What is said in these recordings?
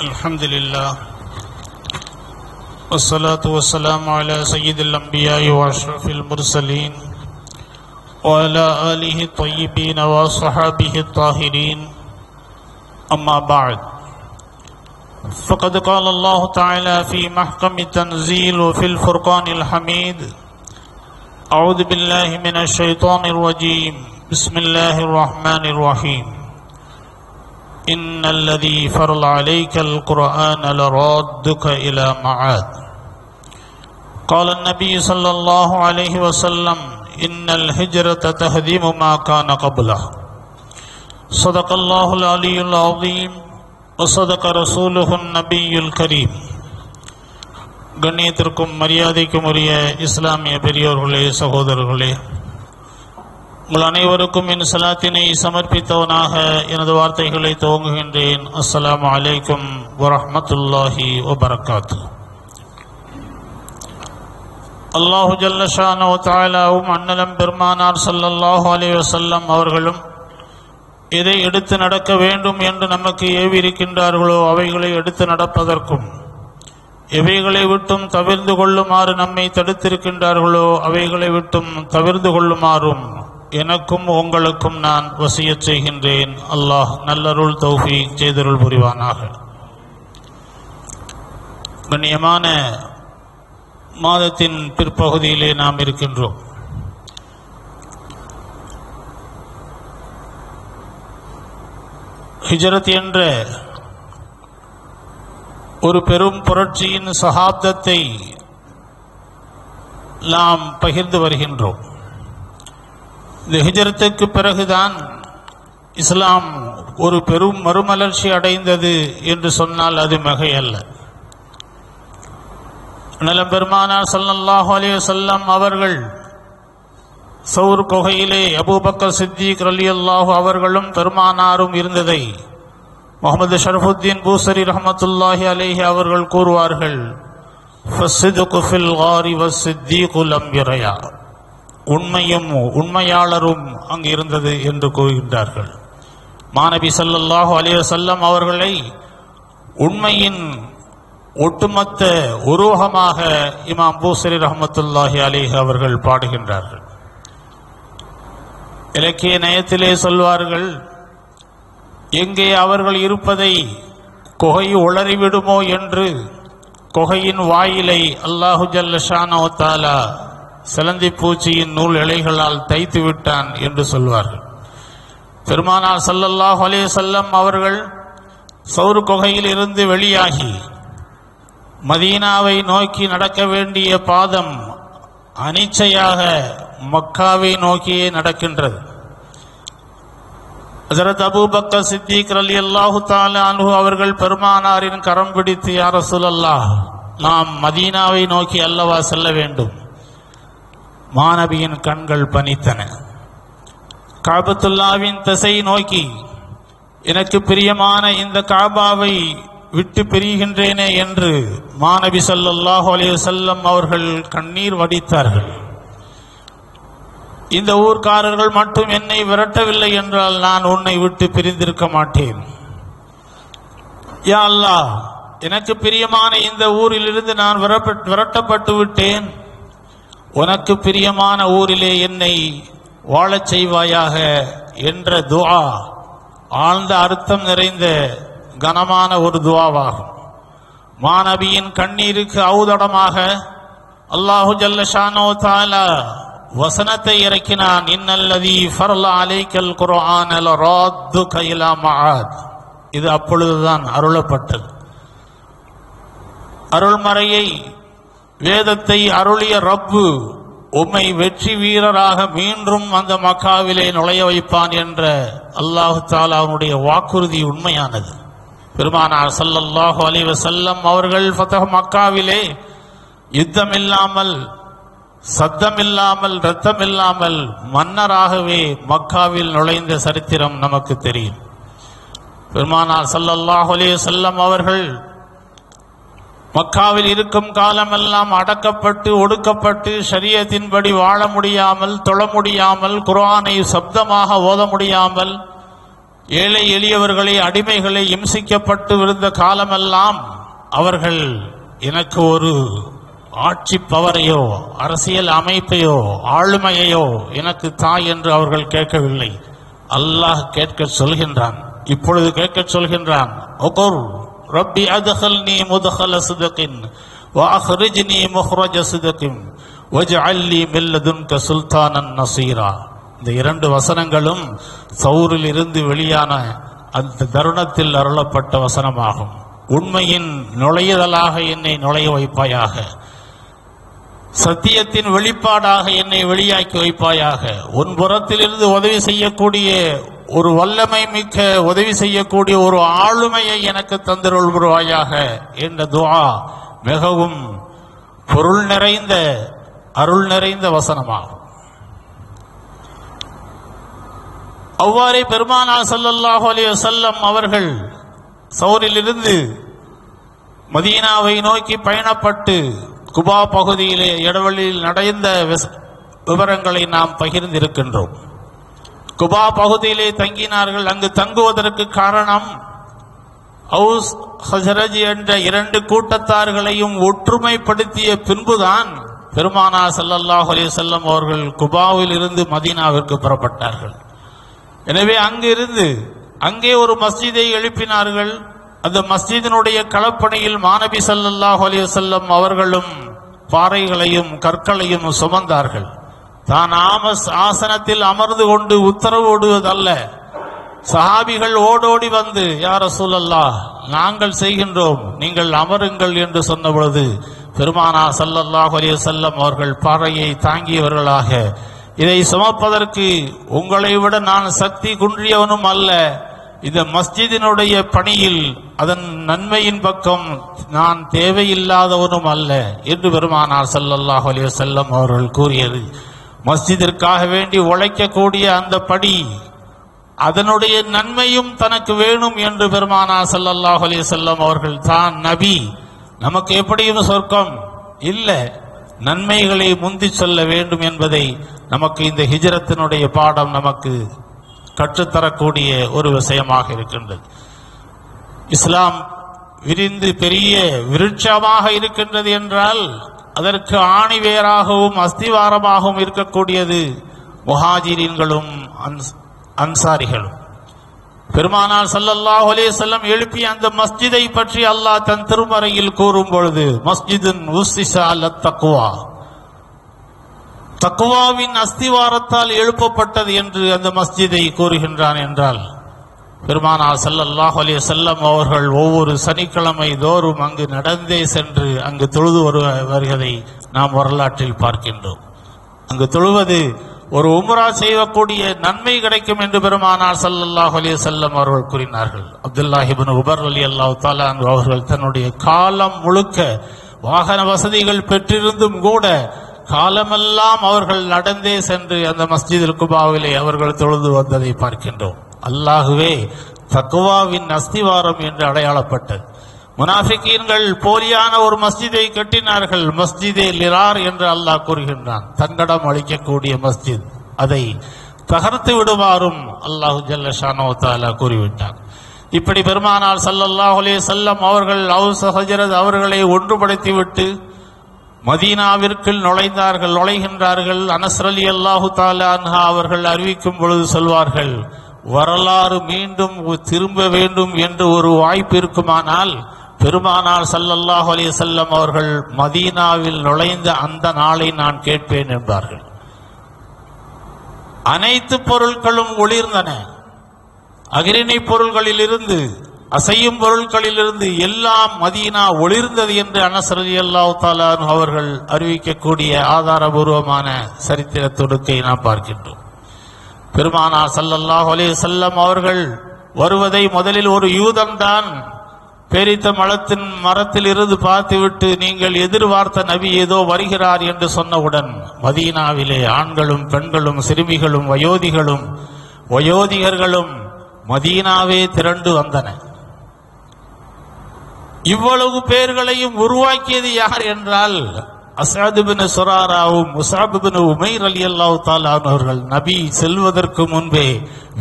الحمد لله والصلاة والسلام على سيد الأنبياء وأشرف المرسلين وعلى آله الطيبين وصحابه الطاهرين. أما بعد فقد قال الله تعالى في محكم التنزيل وفي الفرقان الحميد أعوذ بالله من الشيطان الرجيم. بسم الله الرحمن الرحيم. إن الذي فرض عليك القرآن لرادك إلى معاد قال النبي صلى الله عليه وسلم إن الهجرة تهدم ما كان قبله صدق الله العلي العظيم وصدق رسوله النبي الكريم கண்ணியத்திற்கும் மரியாதைக்கும் உரிய இஸ்லாமிய பெரியோர்களே சகோதரர்களே உங்கள் அனைவருக்கும் என் சலாத்தினை சமர்ப்பித்தவனாக எனது வார்த்தைகளை துவங்குகின்றேன். அஸ்லாம் அலைக்கும் வரமத்துல்லாஹி வபரகாத்து. அல்லாஹு ஜல்லஷானோ தாலாவும் அண்ணலம் பெருமானார் ஸல்லல்லாஹு அலி வசல்லம் அவர்களும் எதை எடுத்து நடக்க வேண்டும் என்று நமக்கு ஏவி இருக்கின்றார்களோ அவைகளை எடுத்து நடப்பதற்கும் எவைகளை விட்டும் தவிர்ந்து கொள்ளுமாறு நம்மை தடுத்திருக்கின்றார்களோ அவைகளை விட்டும் தவிர்ந்து கொள்ளுமாறும் எனக்கும் உங்களுக்கும் நான் வசியச் செய்கின்றேன். அல்லாஹ் நல்லருள் தௌஃபி செய்தருள் புரிவானாக. கண்ணியமான மாதத்தின் பிற்பகுதியிலே நாம் இருக்கின்றோம். ஹிஜரத் என்ற ஒரு பெரும் புரட்சியின் சகாப்தத்தை நாம் பகிர்ந்து வருகின்றோம். இந்த ஹிஜரத்துக்கு பிறகுதான் இஸ்லாம் ஒரு பெரும் மறுமலர்ச்சி அடைந்தது என்று சொன்னால் அது மிகையல்ல. நலம் பெருமானார் ஸல்லல்லாஹு அலைஹி சொல்லம் அவர்கள் சௌர் குகையிலே அபூபக்கர் சித்திக் அலி அல்லாஹு அவர்களும் பெருமானாரும் இருந்ததை முகமது ஷரஃபுத்தீன் பூசரி ரஹமத்துல்லாஹி அலேஹி அவர்கள் கூறுவார்கள் ஃபஸ்ஸிதுகு ஃபில் காரி வஸ்ஸித்தீகு லம் உண்மையும் உண்மையாளரும் அங்கு இருந்தது என்று கூறுகின்றார்கள். மாணவி ஸல்லல்லாஹு அலைஹி வஸல்லம் அவர்களை உண்மையின் ஒட்டுமொத்த உருவகமாக இமாம் பூசரி ரஹமத்துல்லாஹி அலிஹ் அவர்கள் பாடுகின்றார்கள். இலக்கிய நயத்திலே சொல்வார்கள் எங்கே அவர்கள் இருப்பதை குகை உளறிவிடுமோ என்று குகையின் வாயிலை அல்லாஹு ஜல்லஷானோ தாலா சிலந்தி பூச்சியின் நூல் இலைகளால் தைத்து விட்டான் என்று சொல்வார்கள். பெருமானார் சல்லல்லாஹ் அலே செல்லம் அவர்கள் சௌரு குகையில் இருந்து வெளியாகி மதீனாவை நோக்கி நடக்க வேண்டிய பாதம் அனிச்சையாக மக்காவை நோக்கியே நடக்கின்றது. ஹசரத் அபூபக்கர் சித்திக் அலி அல்லாஹு அன்ஹு அவர்கள் பெருமானாரின் கரம் பிடித்து யார சொல்லல்லாஹ் நாம் மதீனாவை நோக்கி அல்லவா செல்ல வேண்டும்? மாணவியின் கண்கள் பனித்தன. காபத்துல்லாவின் திசை நோக்கி எனக்கு பிரியமான இந்த காபாவை விட்டு பிரிகின்றேனே என்று மாணவி ஸல்லல்லாஹு அலைஹி அவர்கள் கண்ணீர் வடித்தார்கள். இந்த ஊர்க்காரர்கள் மட்டும் என்னை விரட்டவில்லை என்றால் நான் உன்னை விட்டு பிரிந்திருக்க மாட்டேன். யா அல்லாஹ் எனக்கு பிரியமான இந்த ஊரிலிருந்து நான் விரட்டப்பட்டு விட்டேன் உனக்கு பிரியமான ஊரிலே என்னை வாழச் செய்வாயாக என்ற துவா ஆழ்ந்த அர்த்தம் நிறைந்த கனமான ஒரு துவாவாகும். மாணவியின் கண்ணீருக்கு ஔதடமாக அல்லாஹு ஜல்லஷானோ தாலா வசனத்தை இறக்கினான். இன்னல்லதி ஃபர்லா அலைக்கல் குர்ஆன ராத்து கைலா மகாத் இது அப்பொழுதுதான் அருளப்பட்டது. அருள்மறையை வேதத்தை அருளிய ரப்பு உம்மை வெற்றி வீரராக மீண்டும் அந்த மக்காவிலே நுழைய வைப்பான் என்ற அல்லாஹு தாலாவுடைய வாக்குறுதி உண்மையானது. பெருமானார் ஸல்லல்லாஹு அலைஹி செல்லம் அவர்கள் ஃபதஹ் மக்காவிலே யுத்தம் இல்லாமல் சத்தம் இல்லாமல் ரத்தம் இல்லாமல் மன்னராகவே மக்காவில் நுழைந்த சரித்திரம் நமக்கு தெரியும். பெருமானார் சல்லல்லாஹு அலைஹி செல்லம் அவர்கள் மக்காவில் இருக்கும் காலமெல்லாம் அடக்கப்பட்டு ஒடுக்கப்பட்டு சரியத்தின்படி வாழ முடியாமல் தொழ முடியாமல் குர்ஆனை சப்தமாக ஓத முடியாமல் ஏழை எளியவர்களை அடிமைகளை இம்சிக்கப்பட்டு இருந்த காலமெல்லாம் அவர்கள் எனக்கு ஒரு ஆட்சி பவரையோ அரசியல் அமைப்பையோ ஆளுமையையோ எனக்கு தாய் என்று அவர்கள் கேட்கவில்லை. அல்லாஹ் கேட்க சொல்கின்றான். இப்பொழுது கேட்க சொல்கின்றான். ஒகோர் ரப்பி அதஹல்னி முதஹல சிதகின் وأخرجني مخرج صدق واجعل لي من لدنك سلطانا نصيرا இந்த இரண்டு வசனங்களும் சௌரில் இருந்து வெளியான அந்த தருணத்தில் அருளப்பட்ட வசனமாகும் உண்மையின் நுழையுதலாக என்னை நுழைய வைப்பாயாக சத்தியத்தின் வெளிப்பாடாக என்னை வெளியாக்கி வைப்பாயாக உன் புறத்திலிருந்து உதவி செய்யக்கூடிய ஒரு வல்லமை மிக்க உதவி செய்யக்கூடிய ஒரு ஆளுமையை எனக்கு தந்திருள்வாயாக என்ற துவா மிகவும் பொருள் நிறைந்த அருள் நிறைந்த வசனமாகும். அவ்வாறே பெருமானா ஸல்லல்லாஹு அலி வசல்லம் அவர்கள் சௌரிலிருந்து மதீனாவை நோக்கி பயணப்பட்டு குபா பகுதியிலே இடவெளியில் நடந்த விஸ்- விவரங்களை நாம் பகிர்ந்திருக்கின்றோம். குபா பகுதியிலே தங்கினார்கள். அங்கு தங்குவதற்கு காரணம் ஹவுஸ் ஹசரஜ் என்ற இரண்டு கூட்டத்தார்களையும் ஒற்றுமைப்படுத்திய பின்புதான் பெருமானா ஸல்லல்லாஹு அலி செல்லம் அவர்கள் குபாவில் இருந்து மதீனாவிற்கு புறப்பட்டார்கள். எனவே அங்கிருந்து அங்கே ஒரு மஸ்ஜிதை எழுப்பினார்கள். அந்த மஸ்ஜிதினுடைய களப்பணியில் மாணவி ஸல்லல்லாஹு அலி செல்லம் அவர்களும் பாறைகளையும் கற்களையும் சுமந்தார்கள். தான் ஆமஸ் ஆசனத்தில் அமர்ந்து கொண்டு உத்தரவிடுவதல்ல சஹாபிகள் ஓடோடி வந்து யார சூழல்லா நாங்கள் செய்கின்றோம் நீங்கள் அமருங்கள் என்று சொன்ன பொழுது பெருமானா சல்லல்லாஹ் அலைஹி அவர்கள் பாறையை தாங்கியவர்களாக இதை சுமப்பதற்கு உங்களை விட நான் சக்தி குன்றியவனும் அல்ல. இந்த மஸ்ஜிதினுடைய பணியில் அதன் நன்மையின் பக்கம் நான் தேவையில்லாதவனும் அல்ல என்று பெருமானார் சல்லல்லாஹ் அலைஹி வஸல்லம் அவர்கள் கூறியது. மஸ்ஜிதிற்காக வேண்டி உழைக்கக்கூடிய அந்த படி அதனுடைய நன்மையும் தனக்கு வேணும் என்று பெருமானா ஸல்லல்லாஹு அலைஹி அவர்கள் தான் நபி. நமக்கு எப்படியும் சொர்க்கம்? இல்ல. நன்மைகளை முந்தி சொல்ல வேண்டும் என்பதை நமக்கு இந்த ஹிஜரத்தினுடைய பாடம் நமக்கு கற்றுத்தரக்கூடிய ஒரு விஷயமாக இருக்கின்றது. இஸ்லாம் விரிந்து பெரிய விருட்சமாக இருக்கின்றது என்றால் அதற்கு ஆணிவேராகவும் அஸ்திவாரமாகவும் இருக்கக்கூடியது முஹாஜிரீன்களும் அன்சாரிகளும். பெருமானார் சல்லல்லாஹ் அலைஹி வஸல்லம் எழுப்பிய அந்த மஸ்ஜிதை பற்றி அல்லாஹ் தன் திருமறையில் கூறும் பொழுது மஸ்ஜிதின் தக்குவா தக்குவாவின் அஸ்திவாரத்தால் எழுப்பப்பட்டது என்று அந்த மஸ்ஜிதை கூறுகின்றான் என்றால் பெருமானார் ஸல்லல்லாஹு அலி செல்லம் அவர்கள் ஒவ்வொரு சனிக்கிழமை தோறும் அங்கு நடந்தே சென்று அங்கு தொழுது வருவ வருவதை நாம் வரலாற்றில் பார்க்கின்றோம். அங்கு தொழுவது ஒரு உம்ரா செய்யக்கூடிய நன்மை கிடைக்கும் என்று பெருமானார் சல்லல்லாஹ் அலி செல்லம் அவர்கள் கூறினார்கள். அப்துல்லாஹிபின் உபர் அலி தஆலா அன்ஹு அவர்கள் தன்னுடைய காலம் முழுக்க வாகன வசதிகள் பெற்றிருந்தும் கூட காலமெல்லாம் அவர்கள் நடந்தே சென்று அந்த மஸ்ஜிதில் குபாவிலே அவர்கள் தொழுது வந்ததை பார்க்கின்றோம். அல்லாஹுவே தக்குவாவின் அஸ்திவாரம் என்று அடையாளப்பட்டது. முனாஃபிக்கீன்கள் போலியான ஒரு மஸ்ஜிதை கட்டினார்கள். மஸ்ஜிதே லிரார் என்று அல்லாஹ் கூறுகின்றான். தங்கடம் அளிக்கக்கூடிய மஸ்ஜித் அதை தகர்த்து விடுமாறும் அல்லாஹு ஜல்ல தாலா இப்படி பெருமானார் ஸல்லல்லாஹு அலைஹி அவர்கள் அவுஸ் ஹஜரத் அவர்களை ஒன்றுபடுத்திவிட்டு மதீனாவிற்குள் நுழைந்தார்கள். நுழைகின்றார்கள். அனஸ்ரலி அல்லாஹு தாலா அன்ஹா அவர்கள் அறிவிக்கும் பொழுது சொல்வார்கள் வரலாறு மீண்டும் திரும்ப வேண்டும் என்று ஒரு வாய்ப்பு இருக்குமானால் பெருமானார் சல்லல்லாஹ் அலி செல்லம் அவர்கள் மதீனாவில் நுழைந்த அந்த நாளை நான் கேட்பேன் என்பார்கள். அனைத்து பொருட்களும் ஒளிர்ந்தன. அகிரிணை பொருள்களிலிருந்து அசையும் பொருட்களிலிருந்து எல்லாம் மதீனா ஒளிர்ந்தது என்று அனசரதி அல்லாஹ் தாலான் அவர்கள் அறிவிக்கக்கூடிய ஆதாரபூர்வமான சரித்திர தொடுக்கை நாம் பார்க்கின்றோம். பெருமானார் சல்லல்லாஹ் அலைஹி வஸல்லம் அவர்கள் வருவதை முதலில் ஒரு யூதன் தான் பேரித்த மலத்தின் மரத்தில் இருந்து பார்த்துவிட்டு நீங்கள் எதிர்பார்த்த நபி ஏதோ வருகிறார் என்று சொன்னவுடன் மதீனாவிலே ஆண்களும் பெண்களும் சிறுமிகளும் வயோதிகளும் வயோதிகர்களும் மதீனாவே திரண்டு வந்தன. இவ்வளவு பேர்களையும் உருவாக்கியது யார் என்றால் அசாதுபின் சுராராவும் முசாபிபின் உமைர் அலி அல்லாஹு அவர்கள் நபி செல்வதற்கு முன்பே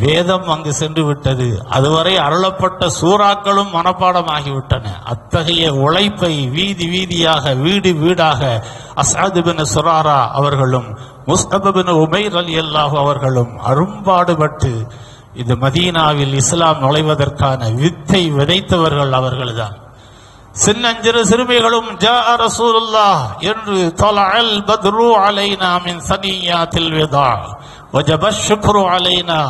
வேதம் அங்கு சென்று விட்டது. அதுவரை அருளப்பட்ட சூறாக்களும் மனப்பாடமாகிவிட்டன. அத்தகைய உழைப்பை வீதி வீதியாக வீடு வீடாக அசாதுபின் சுராரா அவர்களும் முஸ்தபின் உமைர் அலி அல்லாஹு அவர்களும் அரும்பாடுபட்டு இது மதீனாவில் இஸ்லாம் நுழைவதற்கான வித்தை விதைத்தவர்கள் அவர்கள்தான். சின்னஞ்சிறு சிறுமிகளும் ஜா ரசூலுல்லாஹ் என்று தொலஅல் பத்ரு அலைனா மின் சனியாத்தில் விதா வஜப ஷுக்ரு அலைனா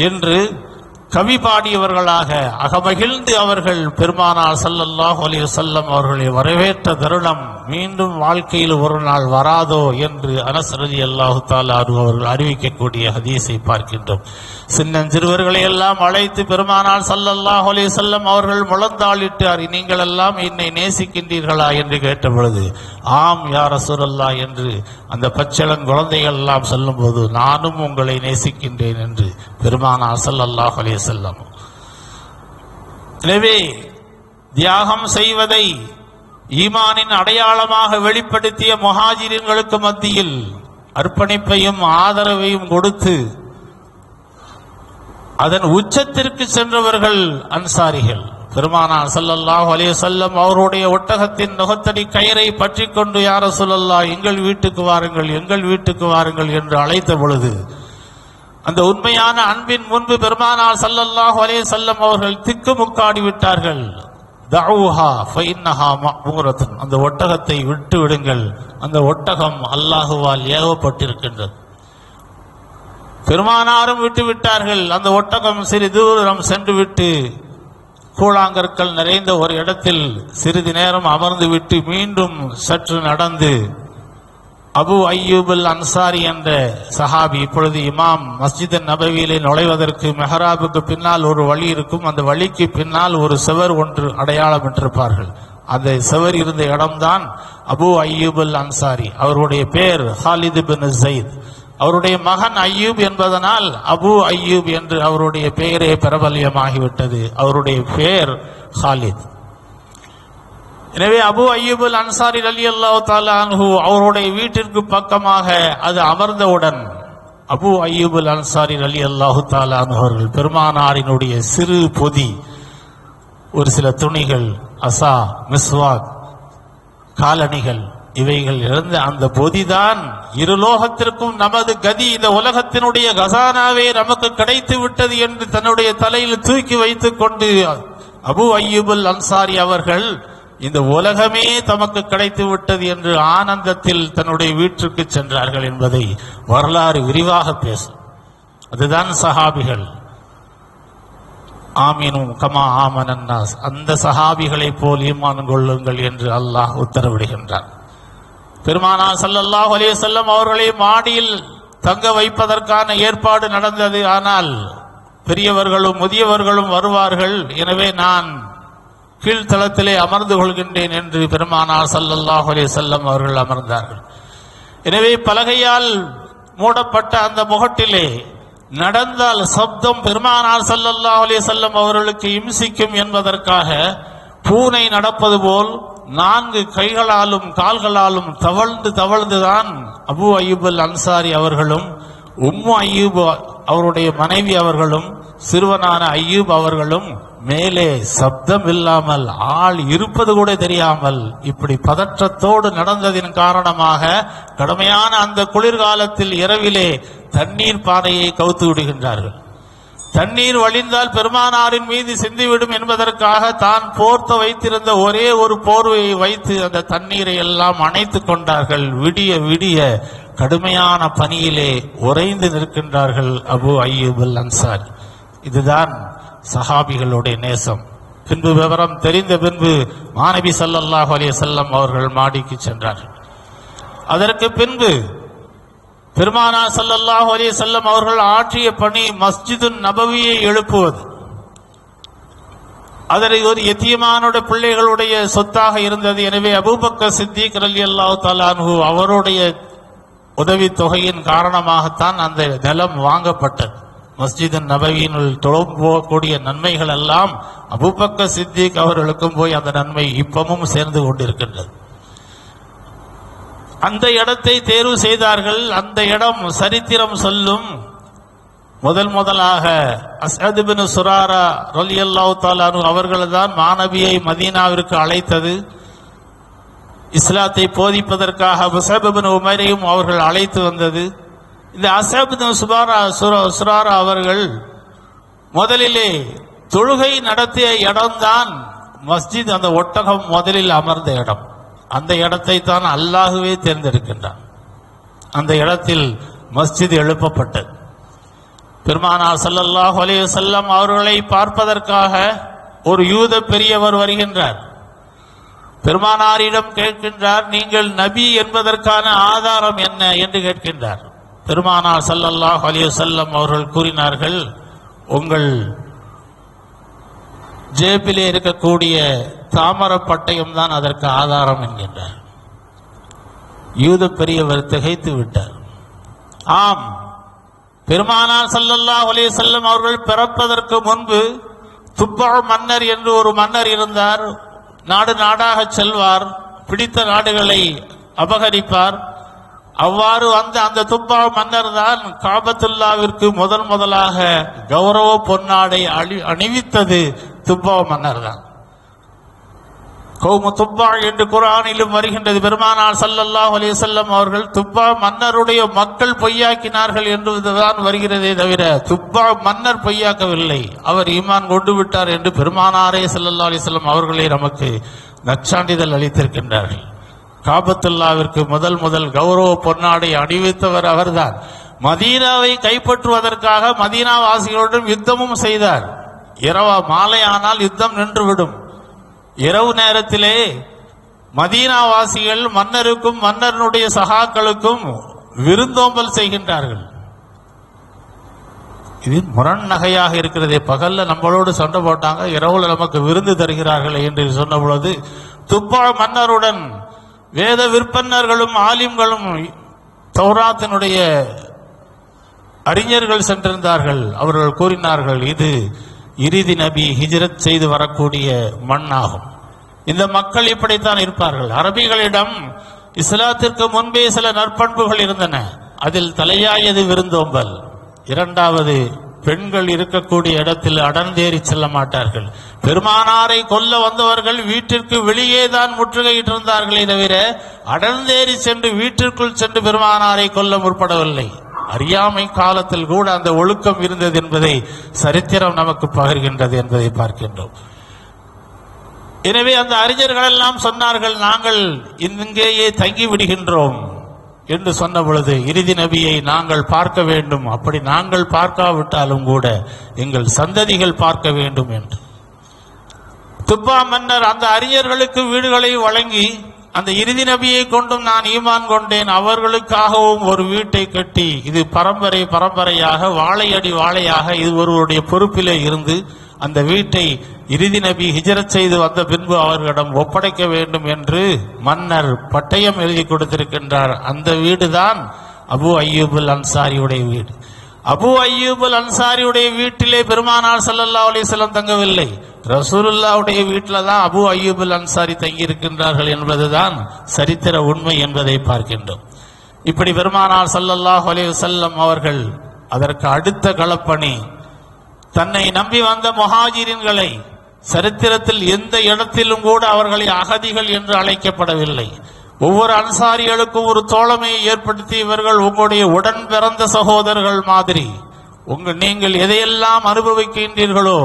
என்று கவி பாடியவர்களாக அகமகிழ்ந்து அவர்கள் பெருமானார் சல்லல்லாஹ் அலி வஸல்லம் அவர்களை வரவேற்ற தருணம் மீண்டும் வாழ்க்கையில் ஒரு நாள் வராதோ என்று அனசரதி ரலியல்லாஹு தஆலா அவர்கள் அறிவிக்கக்கூடிய ஹதீஸை பார்க்கின்றோம். சின்னஞ்சிறுவர்களை எல்லாம் அழைத்து பெருமானார் சல்லல்லாஹ் அலி வஸல்லம் அவர்கள் முழந்தாளிட்டார். நீங்கள் எல்லாம் என்னை நேசிக்கின்றீர்களா என்று கேட்ட பொழுது ஆம் யார் அசுரல்லா என்று அந்த பச்சளம் குழந்தைகள் எல்லாம் சொல்லும்போது நானும் உங்களை நேசிக்கின்றேன் என்று பெருமானார் ஸல்லல்லாஹு அலைஹி செல்லம் எனவே தியாகம் செய்வதை ஈமானின் அடையாளமாக வெளிப்படுத்திய முஹாஜிரின்களுக்கு மத்தியில் அர்ப்பணிப்பையும் ஆதரவையும் கொடுத்து அதன் உச்சத்திற்கு சென்றவர்கள் அன்சாரிகள். பெருமானார் சல்லல்லாஹ் அலைஹி செல்லம் அவருடைய ஒட்டகத்தின் நுகத்தடி கயிறை பற்றி கொண்டு யார சொல்லல்லா எங்கள் வீட்டுக்கு வாருங்கள் எங்கள் வீட்டுக்கு வாருங்கள் என்று அழைத்த பொழுது அந்த உண்மையான அன்பின் முன்பு பெருமானார் சல்லல்லாஹ் அலே வஸல்லம் அவர்கள் திக்குமுக்காடி விட்டார்கள். அந்த ஒட்டகத்தை விட்டு விடுங்கள். அந்த ஒட்டகம் அல்லாஹுவால் ஏவப்பட்டிருக்கின்றது பெருமானாரும் விட்டு விட்டார்கள். அந்த ஒட்டகம் சிறு தூரம் சென்று விட்டு கூழாங்கற்கள் நிறைந்த ஒரு இடத்தில் சிறிது நேரம் அமர்ந்து விட்டு மீண்டும் சற்று நடந்து அபு அய்யூபுல் அன்சாரி என்ற சஹாபி இப்பொழுது இமாம் மஸ்ஜித் நபவியிலே நுழைவதற்கு மெஹராபுக்கு பின்னால் ஒரு வழி இருக்கும். அந்த வழிக்கு பின்னால் ஒரு செவர் ஒன்று அடையாளம் இட்டிருப்பார்கள் அந்த செவர் இருந்த இடம்தான் அபு அய்யூபுல் அன்சாரி. அவருடைய பேர் ஹாலிது பின் ஜயித் அவருடைய மகன் அய்யூப் என்பதனால் அபு அய்யூப் என்று அவருடைய பெயரே பிரபல்யமாகிவிட்டது. அவருடைய பெயர் ஹாலித். எனவே அபு அய்யூபுல் அன்சாரி அலி அல்லாஹ் அன்ஹு அவருடைய வீட்டிற்கு பக்கமாக அது அமர்ந்தவுடன் அபு அய்யூபுல் அன்சாரி அலி அல்லாஹு அன்ஹு அவர்கள் பெருமானாரினுடைய சிறு பொதி ஒரு சில துணிகள் அசா மிஸ்வாக் காலணிகள் இவைகள் இழந்த அந்த பொதிதான் இருலோகத்திற்கும் நமது கதி இந்த உலகத்தினுடைய கசானாவே நமக்கு கிடைத்து விட்டது என்று தன்னுடைய தலையில் தூக்கி வைத்துக் கொண்டு அபு அய்யூபுல் அன்சாரி அவர்கள் இந்த உலகமே தமக்கு கிடைத்து விட்டது என்று ஆனந்தத்தில் தன்னுடைய வீட்டிற்கு சென்றார்கள் என்பதை வரலாறு விரிவாக பேசும். அதுதான் சஹாபிகள். ஆமீனும் கமா ஆமனன்னாஸ். அந்த சஹாபிகளைப் போல் ஈமான் கொள்ளுங்கள் என்று அல்லாஹ் உத்தரவிடுகின்றார் பெருமானா சல்லல்லாஹ் அலைஹி வஸல்லம் அவர்களை மாடியில் தங்க வைப்பதற்கான ஏற்பாடு நடந்தது. ஆனால் பெரியவர்களும் முதியவர்களும் வருவார்கள். எனவே நான் கீழ்த்தளத்திலே அமர்ந்து கொள்கின்றேன் என்று பெருமானார் சல்லல்லாஹ் அலே செல்லம் அவர்கள் அமர்ந்தார்கள். எனவே பலகையால் மூடப்பட்ட அந்த முகட்டிலே நடந்தால் சப்தம் பெருமானார் ஸல்லல்லாஹு அலே செல்லம் அவர்களுக்கு இம்சிக்கும் என்பதற்காக பூனை நடப்பது போல் நான்கு கைகளாலும் கால்களாலும் தவழ்ந்து தவழ்ந்துதான் அபு அய்யூபுல் அன்சாரி அவர்களும் உம்மு அய்யூப் அவருடைய மனைவி அவர்களும் சிறுவனான அய்யூப் அவர்களும் மேலே சப்தம் இல்லாமல் ஆள் இருப்பது கூட தெரியாமல் இப்படி பதற்றத்தோடு நடந்ததின் காரணமாக கடுமையான அந்த குளிர்காலத்தில் இரவிலே தண்ணீர் பானையை கவுத்து விடுகின்றார்கள். தண்ணீர் வழிந்தால் பெருமானாரின் மீது சிந்திவிடும் என்பதற்காக தான் போர்த்த வைத்திருந்த ஒரே ஒரு போர்வையை வைத்து அந்த தண்ணீரை எல்லாம் அணைத்துக் கொண்டார்கள். விடிய விடிய கடுமையான பணியிலே உறைந்து நிற்கின்றார்கள் அபு அய்யூபுல் அன்சார் இதுதான் சஹாபிகளுடைய நேசம். பின்பு விவரம் தெரிந்த பின்பு மாணவி சல்லல்லாஹ் அலைய செல்லம் அவர்கள் மாடிக்கு சென்றார்கள். அதற்கு பின்பு பெருமானா ஸல்லல்லாஹு அலைய செல்லம் அவர்கள் ஆற்றிய பணி மஸ்ஜிது நபவியை எழுப்புவது. அதனை ஒரு எத்தியமானுடைய பிள்ளைகளுடைய சொத்தாக இருந்தது. எனவே அபூபக்க சித்திக் ரலியல்லாஹு தஆலா அன்ஹு அவருடைய உதவி தொகையின் காரணமாகத்தான் அந்த நிலம் வாங்கப்பட்டது. மஸ்ஜித் நபவியினுள் தொழக்கூடிய நன்மைகள் எல்லாம் அபுபக்க சித்திக் அவர்களுக்கும் போய் அந்த நன்மை இப்பவும் சேர்ந்து கொண்டிருக்கின்றது. அந்த இடத்தை தேர்வு செய்தார்கள். அந்த இடம் சரித்திரம் சொல்லும் முதல் முதலாக அஸ்அத் பின் சுராரா ரலியல்லாஹு தாலானு அவர்கள் தான் மாணவியை மதீனாவிற்கு அழைத்தது. இஸ்லாத்தை போதிப்பதற்காக முசப் உமரையும் அவர்கள் அழைத்து வந்தது. இந்த அசபின் சுபாரா சுராரா அவர்கள் முதலிலே தொழுகை நடத்திய இடம்தான் மஸ்ஜித் அந்த ஒட்டகம் முதலில் அமர்ந்த இடம். அந்த இடத்தை தான் அல்லாஹுவே தேர்ந்தெடுக்கின்றான். அந்த இடத்தில் மஸ்ஜித் எழுப்பப்பட்டது. பெருமானார் ஸல்லல்லாஹு அலைஹி செல்லம் அவர்களை பார்ப்பதற்காக ஒரு யூத பெரியவர் வருகின்றார். பெருமானாரிடம் கேட்கின்றார் நீங்கள் நபி என்பதற்கான ஆதாரம் என்ன? என்று கேட்கின்றார். பெருமானார் சல்லல்லாஹ் அலைஹி வஸல்லம் அவர்கள் கூறினார்கள் உங்கள் ஜேபிலே இருக்கக்கூடிய தாமர பட்டயம் தான் அதற்கு ஆதாரம் என்கின்றார். யூத பெரியவர் திகைத்து விட்டார். ஆம் பெருமானார் ஸல்லல்லாஹு அலைஹி வஸல்லம் அவர்கள் பிறப்பதற்கு முன்பு துப்பா மன்னர் என்று ஒரு மன்னர் இருந்தார். நாடு நாடாக செல்வார் பிடித்த நாடுகளை அபகரிப்பார். அவ்வாறு வந்த அந்த துப்பா மன்னர் தான் காபத்துல்லாவிற்கு முதல் முதலாக கௌரவ பொன்னாடை அணி அணிவித்தது துப்பா மன்னர் தான். கௌம துப்பா என்று குரானிலும் வருகின்றது. பெருமானார் சல்லல்லாஹ் அலைஹி வஸல்லம் அவர்கள் துப்பா மன்னருடைய மக்கள் பொய்யாக்கினார்கள் என்றுதான் வருகிறதே தவிர துப்பா மன்னர் பொய்யாக்கவில்லை. அவர் ஈமான் கொண்டு விட்டார் என்று பெருமானாரே சல்லல்லா அலைஹி வஸல்லம் அவர்களே நமக்கு நற்சான்றிதழ் அளித்திருக்கின்றார்கள். காபத்துல்லாவிற்கு முதல் முதல் கௌரவ பொன்னாடை அணிவித்தவர் அவர்தான். மதீனாவை கைப்பற்றுவதற்காக மதீனா வாசிகளுடன் யுத்தமும் செய்தார். இரவா மாலை ஆனால் யுத்தம் நின்றுவிடும். இரவு நேரத்திலே மதீனாவாசிகள் மன்னருக்கும் மன்னருடைய சகாக்களுக்கும் விருந்தோம்பல் செய்கின்றார்கள். இது முரண் நகையாக இருக்கிறதே. பகல்ல நம்மளோடு சண்டை போட்டாங்க இரவுல நமக்கு விருந்து தருகிறார்கள் என்று சொன்ன பொழுது துப்பா மன்னருடன் வேத விற்பன்னர்களும் ஆலிம்களும் தௌராத்தினுடைய அறிஞர்கள் சென்றிருந்தார்கள். அவர்கள் கூறினார்கள் இது இறுதி நபி ஹிஜ்ரத் செய்து வரக்கூடிய மண்ணாகும். இந்த மக்கள் இப்படித்தான் இருப்பார்கள். அரபிகளிடம் இஸ்லாத்திற்கு முன்பே சில நற்பண்புகள் இருந்தன. அதில் தலையாயது விருந்தோம்பல். இரண்டாவது பெண்கள் இருக்கக்கூடிய இடத்தில் அடர்ந்தேறி செல்ல மாட்டார்கள். பெருமானாரை கொல்ல வந்தவர்கள் வீட்டிற்கு வெளியே தான் முற்றுகையிட்டிருந்தார்களே தவிர அடர்ந்தேறி சென்று வீட்டிற்குள் சென்று பெருமானாரை கொல்ல முற்படவில்லை. அறியாமை காலத்தில் கூட அந்த ஒழுக்கம் இருந்தது என்பதை சரித்திரம் நமக்கு பகிர்கின்றது என்பதை பார்க்கின்றோம். எனவே அந்த அறிஞர்கள் எல்லாம் சொன்னார்கள் நாங்கள் இங்கேயே தங்கி விடுகின்றோம் என்று சொன்ன பொழுது இறுதி நபியை நாங்கள் பார்க்க வேண்டும். அப்படி நாங்கள் பார்க்காவிட்டாலும் கூட எங்கள் சந்ததிகள் பார்க்க வேண்டும் என்று. துப்பா மன்னர் அந்த அறிஞர்களுக்கு வீடுகளை வழங்கி அந்த இறுதி நபியை கொண்டும் நான் ஈமான் கொண்டேன் அவர்களுக்காகவும் ஒரு வீட்டை கட்டி இது பரம்பரை பரம்பரையாக வாழையடி வாழையாக இது ஒருவருடைய பொறுப்பிலே இருந்து அந்த வீட்டை இறுதி நபி ஹிஜரத் செய்து வந்த பின்பு அவர்களிடம் ஒப்படைக்க வேண்டும் என்று மன்னர் பட்டயம் எழுதி கொடுத்திருக்கின்றார். அந்த வீடுதான் அபு அய்யூபுல் அன்சாரியுடைய வீடு. அபு அய்யூபுல் அன்சாரியுடைய வீட்டிலே பெருமானார் சல்லல்லா அலிசல்லம் தங்கவில்லை. ரசூலுல்லாவுடைய வீட்டில் தான் அபு அய்யூபுல் அன்சாரி தங்கியிருக்கின்றார்கள் என்பதுதான் சரித்திர உண்மை என்பதை பார்க்கின்றோம். இப்படி பெருமானார் சல்லல்லாஹ் அலி செல்லம் அவர்கள் அதற்கு அடுத்த களப்பணி தன்னை நம்பி வந்த முஹாஜிரின்களை சரித்திரத்தில் எந்த இடத்திலும் கூட அவர்களை அகதிகள் என்று அழைக்கப்படவில்லை. ஒவ்வொரு அன்சாரிகளுக்கும் ஒரு தோழமையை ஏற்படுத்தி இவர்கள் உங்களுடைய உடன் பிறந்த சகோதரர்கள் மாதிரி. உங்க நீங்கள் எதையெல்லாம் அனுபவிக்கின்றீர்களோ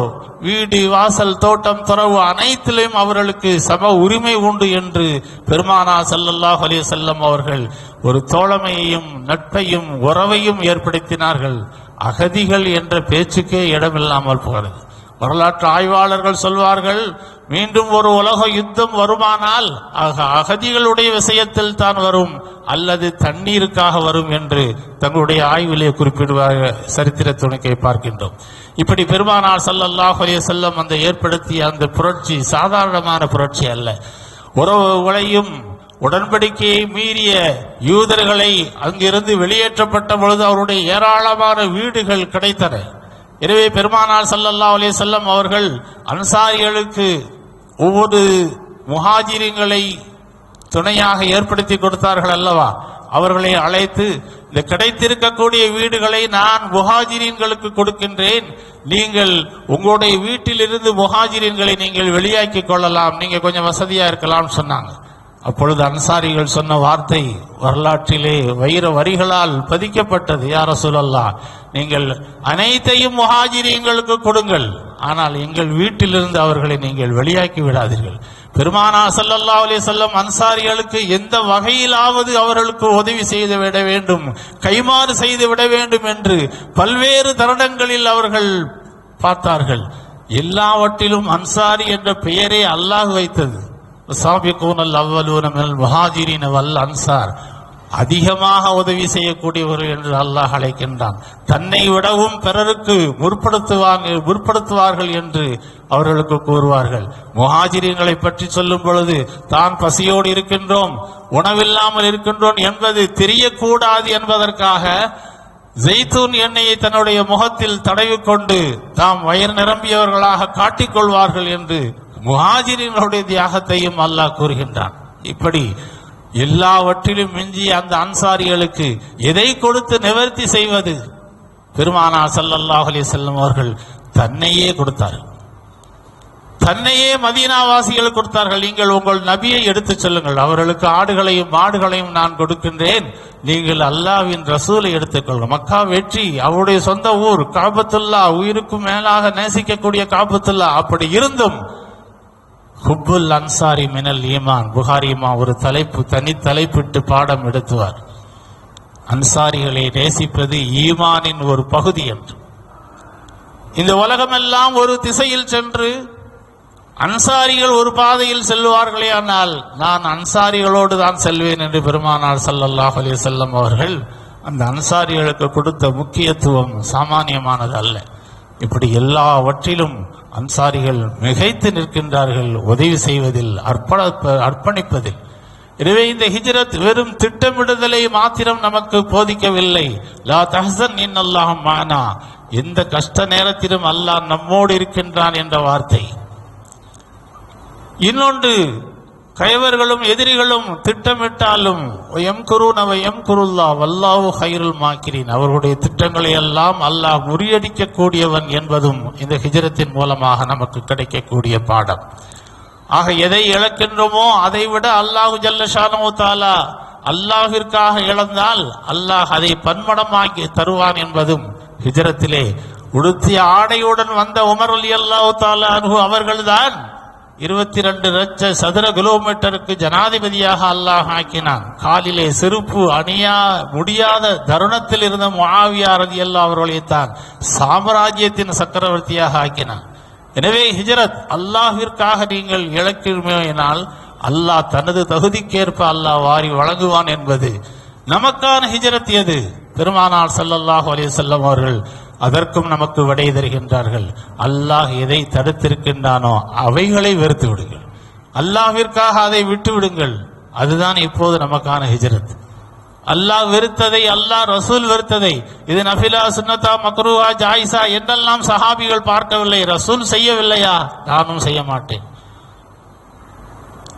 வீடு வாசல் தோட்டம் துறவு அனைத்திலும் அவர்களுக்கு சம உரிமை உண்டு என்று பெருமானா ஸல்லல்லாஹு அலி செல்லம் அவர்கள் ஒரு தோழமையையும் நட்பையும் உறவையும் ஏற்படுத்தினார்கள். அகதிகள் என்ற பேச்சுக்கே இடமில்லாமல் போகிறது. வரலாற்று ஆய்வாளர்கள் சொல்வார்கள் மீண்டும் ஒரு உலக யுத்தம் வருமானால் அக- அகதிகளுடைய விஷயத்தில் தான் வரும் அல்லது தண்ணீருக்காக வரும் என்று தங்களுடைய ஆய்விலே குறிப்பிடுவார்கள் சரித்திர துணைக்கை பார்க்கின்றோம். இப்படி பெருமானார் ஸல்லல்லாஹு செல்லம் அந்த ஏற்படுத்திய அந்த புரட்சி சாதாரணமான புரட்சி அல்ல. உறவு உலையும் உடன்படிக்கையை மீறிய யூதர்களை அங்கிருந்து வெளியேற்றப்பட்ட பொழுது அவருடைய ஏராளமான வீடுகள் கிடைத்தன. எனவே பெருமானார் சல்லல்லா அலே செல்லம் அவர்கள் அன்சாரிகளுக்கு ஒவ்வொரு முஹாஜிரிங்களை துணையாக ஏற்படுத்தி கொடுத்தார்கள் அல்லவா? அவர்களை அழைத்து இந்த கிடைத்திருக்கக்கூடிய வீடுகளை நான் முஹாஜிரீன்களுக்கு கொடுக்கின்றேன். நீங்கள் உங்களுடைய வீட்டிலிருந்து முஹாஜிரீன்களை நீங்கள் வெளியாக்கிக் கொள்ளலாம். நீங்க கொஞ்சம் வசதியா இருக்கலாம் சொன்னாங்க. அப்பொழுது அன்சாரிகள் சொன்ன வார்த்தை வரலாற்றிலே வைர வரிகளால் பதிக்கப்பட்டது. யார சொல்லலாம் நீங்கள் அனைத்தையும் முகாஜிரியங்களுக்கு கொடுங்கள். ஆனால் எங்கள் வீட்டிலிருந்து அவர்களை நீங்கள் வெளியாக்கி விடாதீர்கள். பெருமானா சல்லல்லா அலைஹி வஸல்லம் அன்சாரிகளுக்கு எந்த வகையிலாவது அவர்களுக்கு உதவி செய்து விட வேண்டும் கைமாறு செய்து விட வேண்டும் என்று பல்வேறு தருணங்களில் அவர்கள் பார்த்தார்கள். எல்லாவற்றிலும் அன்சாரி என்ற பெயரே அல்லாஹ் வைத்தது. சாபிகூனல் அவ்வலூன மினல் முஹாஜிரின் வல் அன்சார் அதிகமாக உதவி செய்யக்கூடியவர்கள் என்று அல்லாஹ் அழைக்கின்றான். தன்னை விடவும் பிறருக்கு முற்படுத்துவாங்க முற்படுத்துவார்கள் என்று அவர்களுக்கு கூறுவார்கள். முஹாஜிரின்களை பற்றி சொல்லும் பொழுது தான் பசியோடு இருக்கின்றோம் உணவில்லாமல் இருக்கின்றோம் என்பது தெரியக்கூடாது என்பதற்காக ஜெய்தூன் எண்ணெயை தன்னுடைய முகத்தில் தடவிக்கொண்டு தாம் வயிறு நிரம்பியவர்களாக காட்டிக்கொள்வார்கள் என்று முஹாஜிரினுடைய தியாகத்தையும் அல்லாஹ் கூறுகின்றான். இப்படி எல்லாவற்றிலும் மிஞ்சி அந்த அன்சாரிகளுக்கு எதை கொடுத்து நிவர்த்தி செய்வது? பெருமானா ஸல்லல்லாஹு அலி செல்லம் அவர்கள் தன்னையே கொடுத்தார்கள். தன்னையே மதீனாவாசிகள் கொடுத்தார்கள். நீங்கள் உங்கள் நபியை எடுத்துச் செல்லுங்கள். அவர்களுக்கு ஆடுகளையும் மாடுகளையும் நான் கொடுக்கின்றேன். நீங்கள் அல்லாவின் ரசூலை எடுத்துக்கொள்ளும் மக்கா வெற்றி அவருடைய சொந்த ஊர் காபத்துல்லா உயிருக்கும் மேலாக நேசிக்கக்கூடிய காபத்துல்லா அப்படி இருந்தும் ஹுப்புல் அன்சாரி மினல் ஈமான். புகாரிமா ஒரு தலைப்பு தனி தலைப்பிட்டு பாடம் எடுத்துவார். அன்சாரிகளை நேசிப்பது ஈமானின் ஒரு பகுதி என்று. இந்த உலகமெல்லாம் ஒரு திசையில் சென்று அன்சாரிகள் ஒரு பாதையில் செல்வார்களே ஆனால் நான் அன்சாரிகளோடு தான் செல்வேன் என்று பெருமானார் சல்லல்லாஹ் அலி செல்லம் அவர்கள் அந்த அன்சாரிகளுக்கு கொடுத்த முக்கியத்துவம் சாமானியமானது அல்ல. இப்படி எல்லாவற்றிலும் அன்சாரிகள் மிகைத்து நிற்கின்றார்கள் உதவி செய்வதில் அர்ப்பண அர்ப்பணிப்பதில். எனவே இந்த ஹிஜ்ரத் வெறும் திட்டமிடுதலை மாத்திரம் நமக்கு போதிக்கவில்லை. லா தஹசன் இன்னல்லாஹ் மானா. எந்த கஷ்ட நேரத்திலும் அல்லாஹ் நம்மோடு இருக்கின்றான் என்ற வார்த்தை. இன்னொன்று கைவர்களும் எதிரிகளும் திட்டமிட்டாலும் எம் குருனவ எம் குருல்லா வல்லாவு ஹைருல் மாக்கிரின். அவர்களுடைய திட்டங்களை எல்லாம் அல்லாஹ் முறியடிக்கக்கூடியவன் என்பதும் இந்த ஹிஜரத்தின் மூலமாக நமக்கு கிடைக்கக்கூடிய பாடம். ஆக எதை இழக்கின்றோமோ அதை விட அல்லாஹு ஜல்லஷானோ தாலா அல்லாஹிற்காக இழந்தால் அல்லாஹ் அதை பன்மடமாக்கி தருவான் என்பதும் ஹிஜரத்திலே உடுத்திய ஆடையுடன் வந்த உமர் அலி அல்லாஹு தாலா அனுகு அவர்கள்தான் இருபத்தி ரெண்டு லட்ச சதுர கிலோமீட்டருக்கு ஜனாதிபதியாக அல்லாஹ் ஆக்கினான். காலிலே செருப்பு அணியா முடியாத தருணத்தில் இருந்த மாவியாரதி அல்லா அவர்களைத்தான் சாம்ராஜ்யத்தின் சக்கரவர்த்தியாக ஆக்கினான். எனவே ஹிஜரத் அல்லாஹிற்காக நீங்கள் இழக்கிறமையினால் அல்லாஹ் தனது தகுதிக்கேற்ப அல்லாஹ் வாரி வழங்குவான் என்பது நமக்கான ஹிஜரத் எது? பெருமானார் ஸல்லல்லாஹு அலி செல்லம் அவர்கள் அதற்கும் நமக்கு விடை தருகின்றார்கள். அல்லாஹ் எதை தடுத்திருக்கின்றானோ அவைகளை வெறுத்து விடுங்கள். அல்லாஹிற்காக அதை விட்டு விடுங்கள். அதுதான் இப்போது நமக்கான ஹிஜரத். அல்லாஹ் வெறுத்ததை அல்லாஹ் ரசூல் வெறுத்ததை இது நபிலா சுன்னதா மக்ருவா ஜாயிசா என்றெல்லாம் சஹாபிகள் பார்க்கவில்லை. ரசூல் செய்யவில்லையா? நானும் செய்ய மாட்டேன்.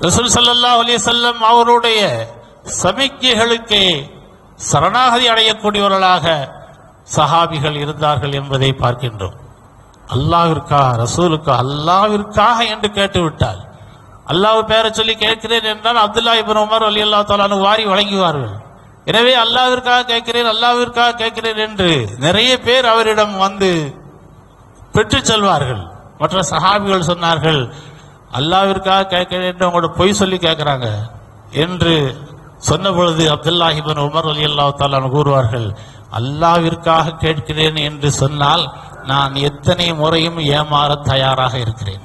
ரசூல் சல்லா அலைஹி வஸல்லம் அவருடைய சமிக்கைகளுக்கு சரணாகதி அடையக்கூடியவர்களாக சஹாபிகள் இருந்தார்கள் என்பதை பார்க்கின்றோம். அல்லாவிற்காக ரசூலுக்கா அல்லாவிற்காக என்று கேட்டுவிட்டால் அல்லாஹ் பேரை சொல்லி கேட்கிறேன் என்றால் அப்துல்லா இபின் உமர் அலி அல்லா தாலானு வாரி வழங்குவார்கள். எனவே அல்லாவிற்காக கேட்கிறேன் அல்லாவிற்காக கேட்கிறேன் என்று நிறைய பேர் அவரிடம் வந்து பெற்று செல்வார்கள். மற்ற சஹாபிகள் சொன்னார்கள் அல்லாவிற்காக கேட்கிறேன் என்று அவங்களோட பொய் சொல்லி கேட்கிறாங்க என்று சொன்ன பொழுது அப்துல்லா உமர் அலி அல்லா தாலானு கூறுவார்கள் அல்லாவிற்காக கேட்கிறேன் என்று சொன்னால் நான் எத்தனை முறையும் ஏமாற தயாராக இருக்கிறேன்.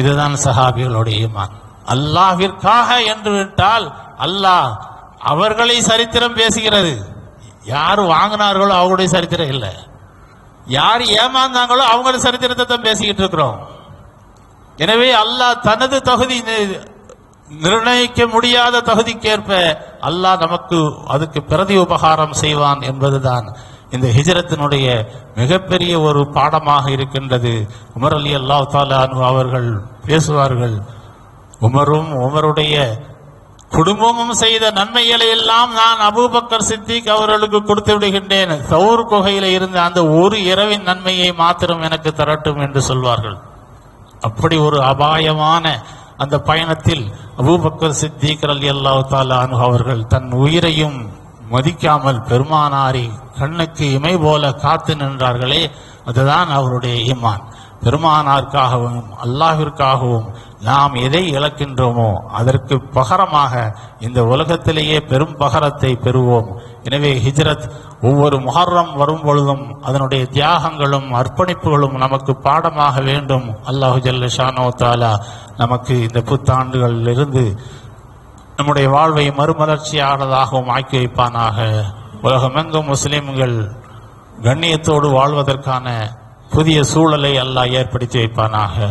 இதுதான் சஹாபிகளுடைய ஈமான். அல்லாவிற்காக என்று விட்டால் அல்லாஹ் அவர்களை சரித்திரம் பேசுகிறது. யார் வாங்கினார்களோ அவங்களுடைய சரித்திரம் இல்லை. யார் ஏமாந்தாங்களோ அவங்களோட சரித்திரத்தை தான் பேசிக்கிட்டு இருக்கிறோம். எனவே அல்லாஹ் தனது தகுதி நிர்ணயிக்க முடியாத தகுதிக்கேற்ப அல்லாஹ் நமக்கு அதுக்கு பிரதி உபகாரம் செய்வான் என்பதுதான் இந்த ஹிஜரத்தினுடைய மிகப்பெரிய ஒரு பாடமாக இருக்கின்றது. உமர் அலி அல்லா தாலா அவர்கள் பேசுவார்கள் உமரும் உமருடைய குடும்பமும் செய்த நன்மைகளை எல்லாம் நான் அபூபக்கர் சித்திக் அவர்களுக்கு கொடுத்து விடுகின்றேன். சவுர் குகையில இருந்த அந்த ஒரு இரவின் நன்மையை மாத்திரம் எனக்கு தரட்டும் என்று சொல்வார்கள். அப்படி ஒரு அபாயமான அந்த பயணத்தில் அபூபக்கர் சித்திக் அலி அல்லா தாலா அவர்கள் தன் உயிரையும் மதிக்காமல் பெருமானாரி கண்ணுக்கு இமை போல காத்து நின்றார்களே அதுதான் அவருடைய ஈமான். பெருமானாருக்காகவும் அல்லாஹிற்காகவும் நாம் எதை இழக்கின்றோமோ அதற்கு பகரமாக இந்த உலகத்திலேயே பெரும் பகரத்தை பெறுவோம். எனவே ஹிஜ்ரத் ஒவ்வொரு முகர்ரம் வரும் பொழுதும் அதனுடைய தியாகங்களும் அர்ப்பணிப்புகளும் நமக்கு பாடமாக வேண்டும். அல்லாஹு ஜல்ல ஷானோ தாலா நமக்கு இந்த புத்தாண்டுகளிலிருந்து நம்முடைய வாழ்வை மறுமலர்ச்சியானதாகவும் ஆக்கி வைப்பானாக. உலகமெங்கும் முஸ்லிம்கள் கண்ணியத்தோடு வாழ்வதற்கான புதிய சூழலை அல்லாஹ் ஏற்படுத்தி வைப்பானாக.